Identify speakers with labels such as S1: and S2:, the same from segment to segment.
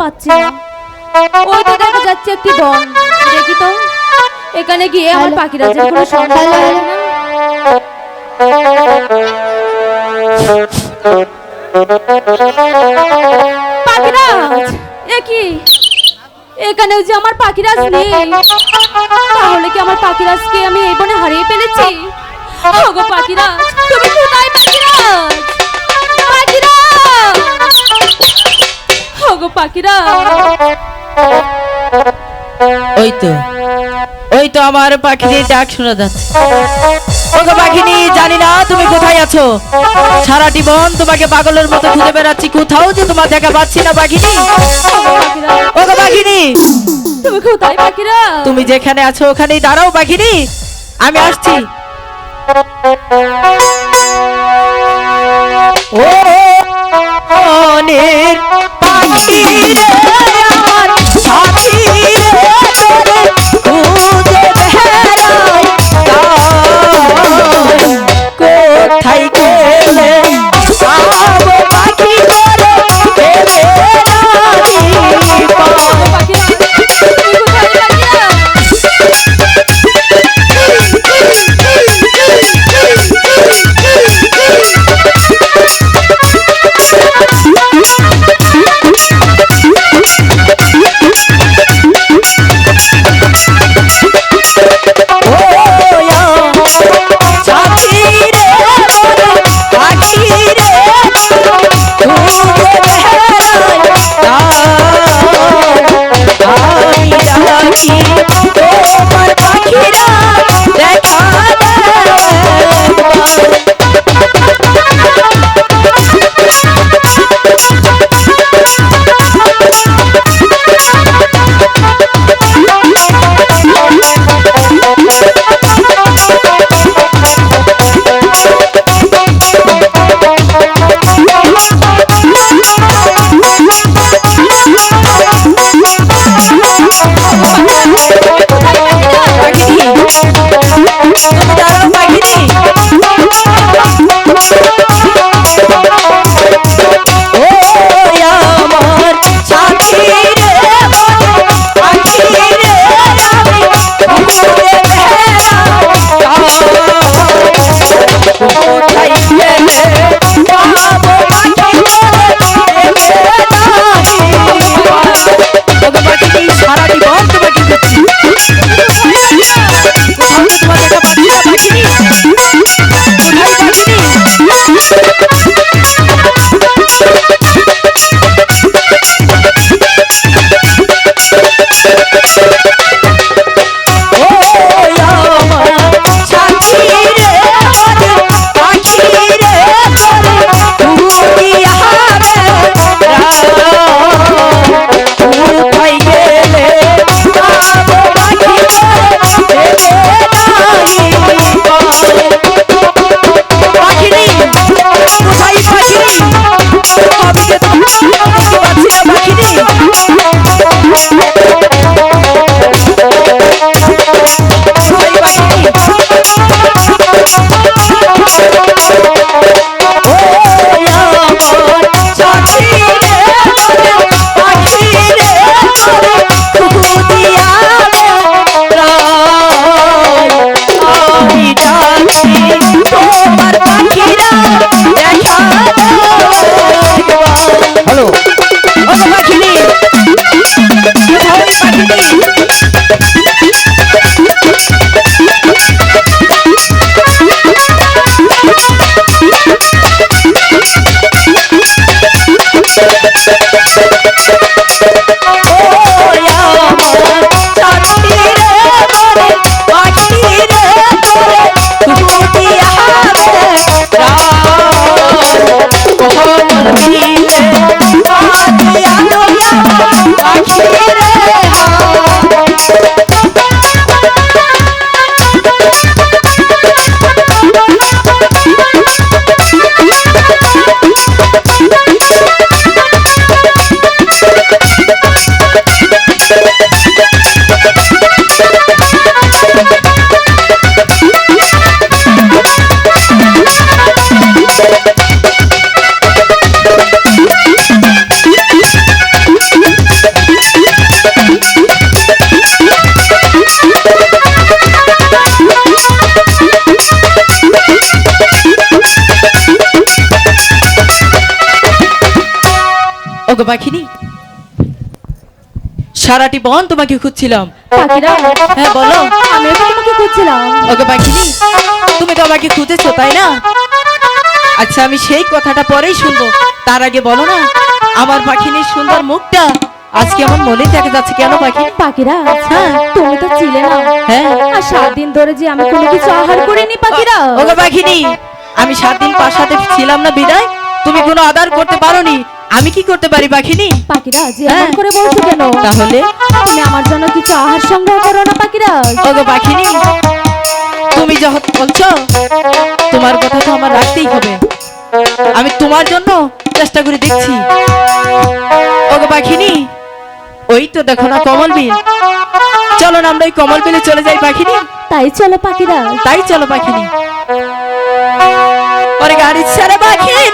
S1: পাচ্ছি না। ওই তো দেখা যাচ্ছে একটি বন। দেখি তো? এখানে গিয়ে আমার। পাখিরাজের কোনো সন্ধান না। পাখিরাজ! এ কি? এখানেও যে আমার পাখিরাজ নেই। তাহলে কি আমার পাখিরাজকে আমি এই বনে হারিয়ে ফেলেছি? ওগো পাখিরাজ তুমি কোথায় পাখিরাজ? ওগো পাখিরাজ
S2: ওই তো ওই তো আমার পাখির ডাক শোনা যাচ্ছে। ওগো পাখিনি জানি না তুমি কোথায় আছো। সারা জীবন তোমাকে পাগলের মতো খুঁজে বেড়াচ্ছি। কোথাও যে তোমার দেখা পাচ্ছি না পাখিনি।
S1: ওগো
S2: পাখিনি
S1: তুমি কোথায় পাখিরাজ
S2: তুমি যেখানে আছো ওখানেই দাঁড়াও পাখিনি। আমি আসছি। ও মনের পাখি সারাটি বন তোমাকে খুঁজছিলাম।
S1: পাখিরা?
S2: হ্যাঁ বলো।
S1: আমিও তো তোমাকে খুঁজছিলাম।
S2: ওকে পাখিনি তুমি তো আমাকে খুঁজেছো তাই না? আচ্ছা আমি সেই কথাটা পরেই শুনব। তার আগে বলো না আমার পাখিনীর সুন্দর মুখটা আজকে আমার মনে দেখা যাচ্ছে কেন পাখি?
S1: পাখিরা হ্যাঁ। তুমি তো ছিলে না।
S2: হ্যাঁ।
S1: আর সাত দিন ধরে যে আমি কোনো কিছু আহার করিনি পাখিরা?
S2: ওগো পাখিনি আমি সাত দিন সাথে ছিলাম না বিদায়। তুমি কোনো আদার করতে পারোনি। আমি কি করতে পারি পাখিনি?
S1: পাখিরা যে
S2: হ্যাঁ।
S1: এমন করে বলছো কেন?
S2: তাহলে?
S1: তুমি আমার জন্য কিছু আহার সংগ্রহ করো না পাখিরা।
S2: ওগো পাখিনি তুমি যখন বলছো তোমার কথা তো আমার রাখতেই হবে। আমি তোমার জন্য চেষ্টা করে দেখছি। ওগো পাখিনি ওই তো দেখো না কমল বিল। চলো না আমরা ওই কমল বিলে চলে যাই পাখিনি।
S1: তাই চলো পাখিরা।
S2: তাই চলো পাখিনি। ওরে গাড়ি ছেড়ে পাখিনি।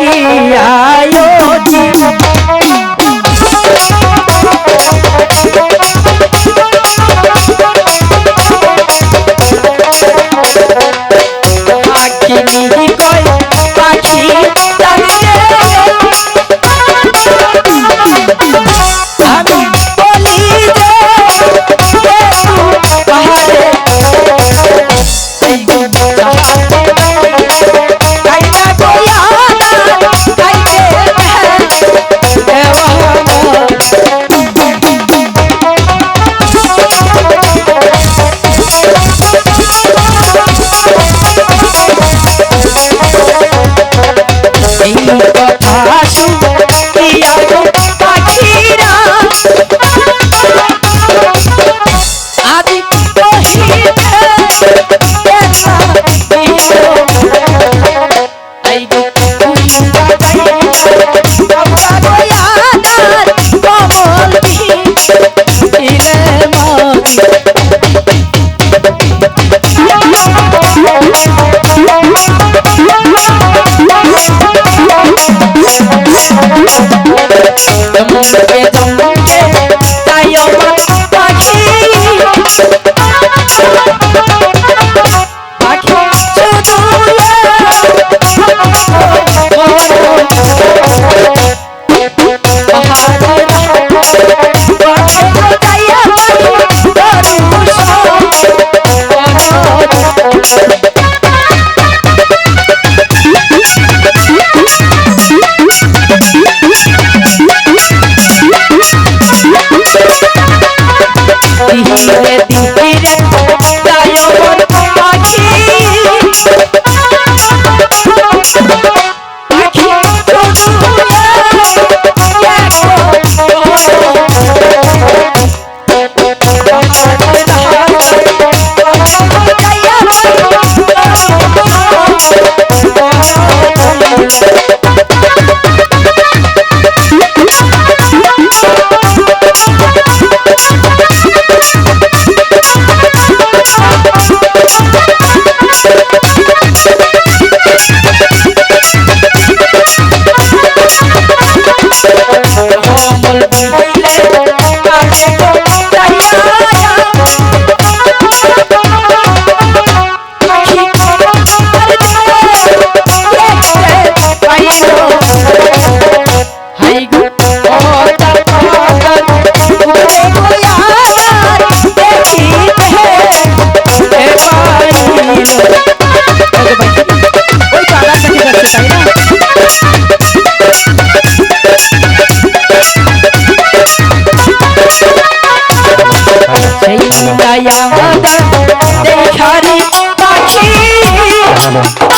S2: আয়োজি Tamo bebê পাখি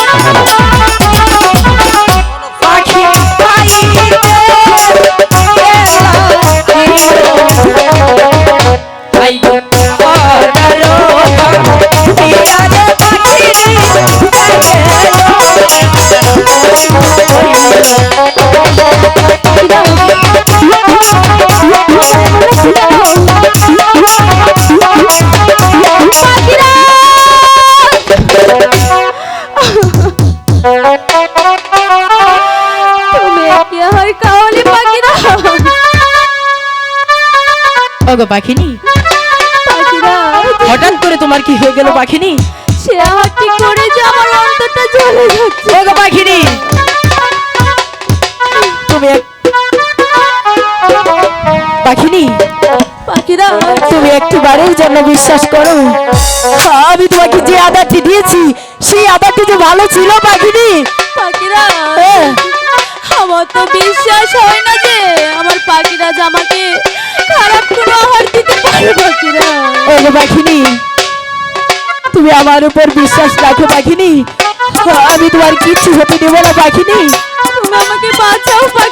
S2: গো পাখিনি? হঠাৎ করে তোমার কি হয়ে গেল পাখিনি?
S1: সে আমার কি করে যে আমার অন্তরটা যাচ্ছে?
S2: পাখিনি। তুমি পাখিনি? পাখিরা। তুমি একটিবারের জন্য বিশ্বাস করো। আমি তোমাকে যে আদাটি দিয়েছি সেই আদাটি যে ভালো ছিল পাখিনি?
S1: পাখিরা।
S2: হ্যাঁ।
S1: আমার তো বিশ্বাস হয় না যে আমার পাখিরাজ আমাকে খারাপ কোনো আহার দিতে পারে পাখিরা।
S2: ওগো পাখিনি তুমি আমার উপর বিশ্বাস রাখো পাখিনি। আমি তোমার কিচ্ছু হতে দেবো না পাখিনি।
S1: তুমি আমাকে বাঁচাও পাখিরাজ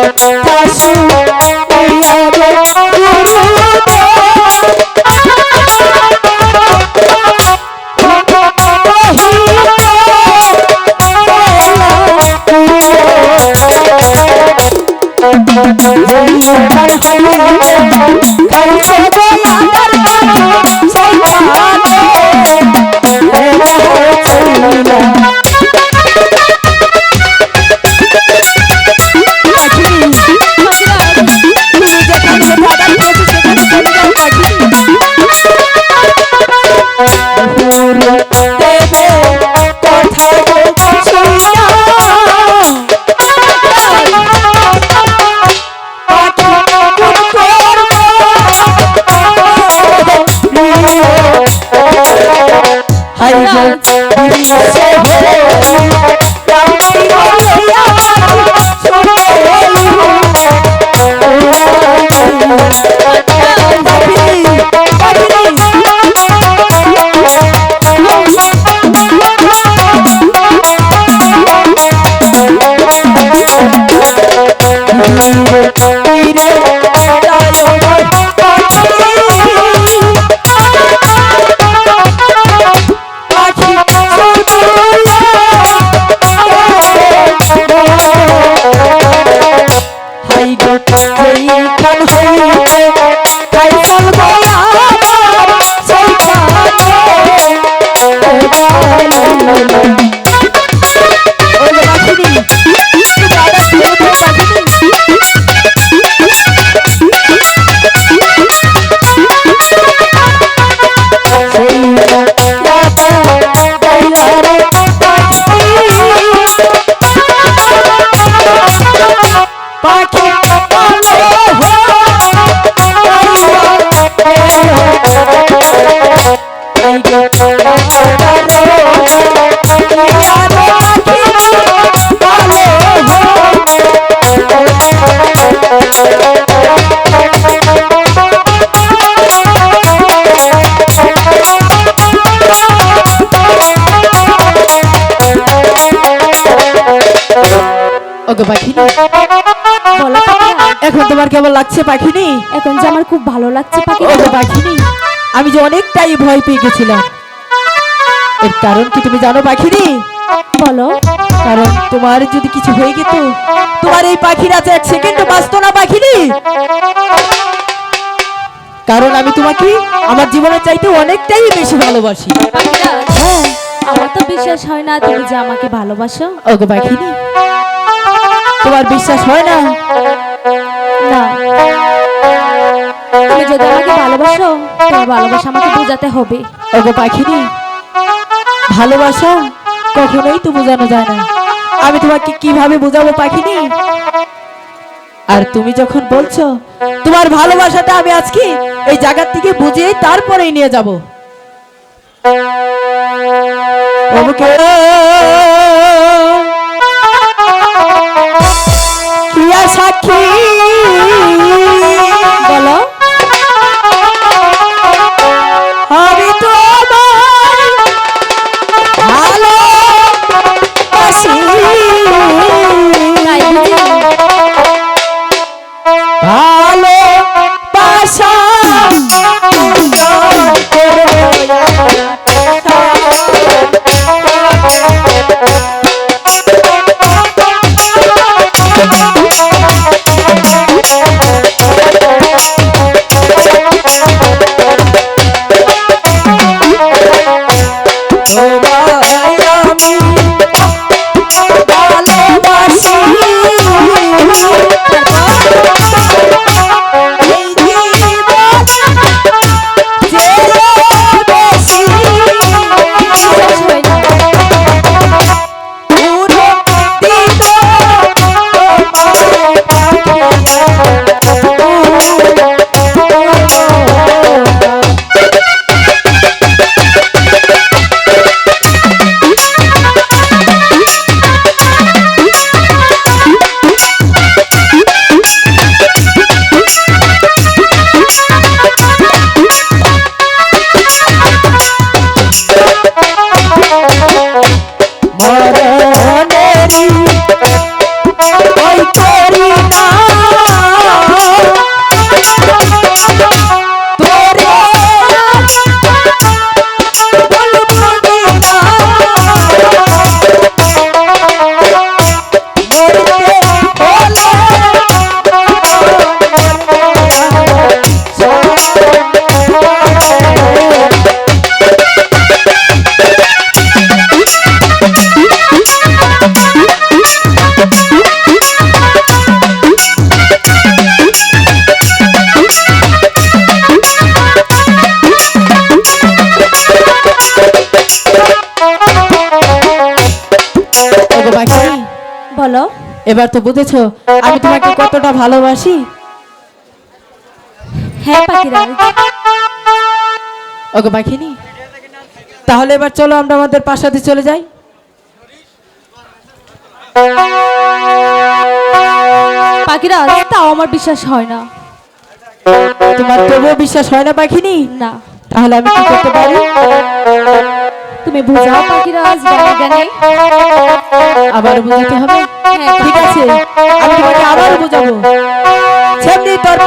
S2: Passion. পাখি লাগছে পাখিনি
S1: এখন যে আমার খুব ভালো লাগছে
S2: গো পাখিনি আমি যে অনেকটাই ভয় পেয়ে গেছিলাম। এর কারণ কি তুমি জানো পাখিনি
S1: বলো।
S2: কারণ তোমার যদি কিছু হয়ে যেত তোমার এই পাখির আছে এক সেকেন্ড বাঁচতো না পাখিনি কারণ আমি তোমাকে আমার জীবনের চাইতে অনেকটাই বেশি ভালোবাসি। হ্যাঁ।
S1: আমার তো বিশ্বাস হয় না তুমি যে আমাকে ভালোবাসো।
S2: ওগো পাখিনি তোমার বিশ্বাস হয় না?
S1: না। তুমি যদি আমাকে ভালোবাসো, তোমার ভালোবাসা আমাকে বোঝাতে হবে।
S2: ওগো পাখিনি, ভালোবাসা কখনোই তো বোঝানো যায় না। আমি তোমাকে কীভাবে বোঝাবো পাখিনি? আর তুমি যখন বলছো, তোমার ভালোবাসাটা আমি আজকে এই জায়গার থেকে বুঝিয়ে তারপরেই নিয়ে যাব। ওকে
S1: বলো
S2: এবার তো বুঝেছ আমি তোমাকে কতটা ভালোবাসি।
S1: হ্যাঁ পাখিরাজ
S2: ওগো বাকিনি তাহলে এবার চলো আমরা আমাদের পাশাতে চলে যাই।
S1: পাখিরাজ তাও আমার বিশ্বাস হয় না।
S2: তোমার তবুও বিশ্বাস হয় না পাখিনি?
S1: না।
S2: তাহলে আমি কি করতে পারি?
S1: তুমি বুঝাও পাখিরাজ গানে গানে?
S2: আবার বুঝাতে হবে?
S1: হ্যাঁ,
S2: ঠিক আছে। আমি তোমাকে আবার বুঝাবো। সেমনি তোর